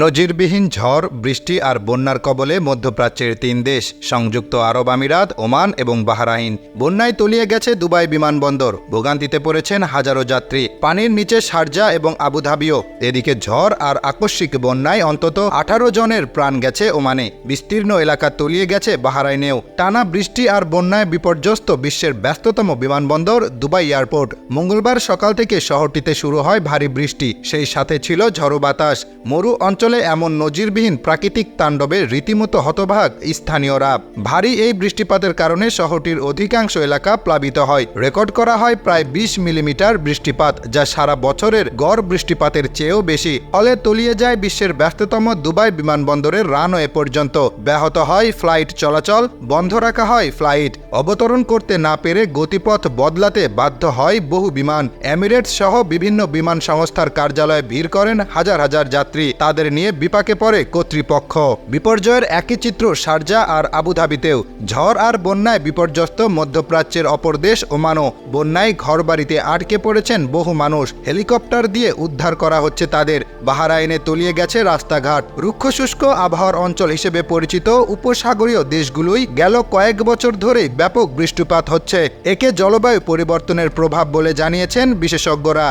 নজিরবিহীন ঝড়, বৃষ্টি আর বন্যার কবলে মধ্যপ্রাচ্যের তিন দেশ, সংযুক্ত আরব আমিরাত, ওমান এবং বাহরাইন। বন্যায় তলিয়ে গেছে দুবাই বিমানবন্দর। ভোগান্তিতে পড়েছেন হাজারো যাত্রী। পানির নিচে শারজা এবং আবুধাবিও। এদিকে ঝড় আর আকস্মিক বন্যায় অন্তত আঠারো জনের প্রাণ গেছে ওমানে। বিস্তীর্ণ এলাকা তলিয়ে গেছে বাহরাইনেও। টানা বৃষ্টি আর বন্যায় বিপর্যস্ত বিশ্বের ব্যস্ততম বিমানবন্দর দুবাই এয়ারপোর্ট। মঙ্গলবার সকাল থেকে শহরটিতে শুরু হয় ভারী বৃষ্টি। সেই সাথে ছিল ঝড়ো বাতাস। মরু অঞ্চলে এমন নজিরবিহীন প্রাকৃতিক তাণ্ডবে রীতিমতো হতভাগ স্থানীয়রা। ভারী এই বৃষ্টিপাতের কারণে শহরটির অধিকাংশ এলাকা প্লাবিত হয়। রেকর্ড করা হয় প্রায় বিশ মিলিমিটার বৃষ্টিপাত, যা সারা বছরের গড় বৃষ্টিপাতের চেয়েও বেশি। ফলে তলিয়ে যায় বিশ্বের ব্যস্ততম দুবাই বিমানবন্দরের রানওয়ে পর্যন্ত। ব্যাহত হয় ফ্লাইট চলাচল, বন্ধ রাখা হয় ফ্লাইট। অবতরণ করতে না পেরে গতিপথ বদলাতে বাধ্য হয় বহু বিমান। এমিরেটস সহ বিভিন্ন বিমান সংস্থার কার্যালয়ে ভিড় করেন হাজার হাজার যাত্রী। তাদের নিয়ে বিপাকে পড়ে কর্তৃপক্ষ। বিপর্যয়ের একই চিত্র শারজা আর আবুধাবিতেও ঝড় আর বন্যায় বিপর্যস্ত মধ্যপ্রাচ্যের অপর দেশ ওমানও। বন্যায় ঘরবাড়িতে আটকে পড়েছেন বহু মানুষ। হেলিকপ্টার দিয়ে উদ্ধার করা হচ্ছে তাদের। বাহারাইনে তলিয়ে গেছে রাস্তাঘাট। রুক্ষ শুষ্ক আবহাওয়ার অঞ্চল হিসেবে পরিচিত উপসাগরীয় দেশগুলোই গেল কয়েক বছর ধরেই ব্যাপক বৃষ্টিপাত হচ্ছে। একে জলবায়ু পরিবর্তনের প্রভাব বলে জানিয়েছেন বিশেষজ্ঞরা।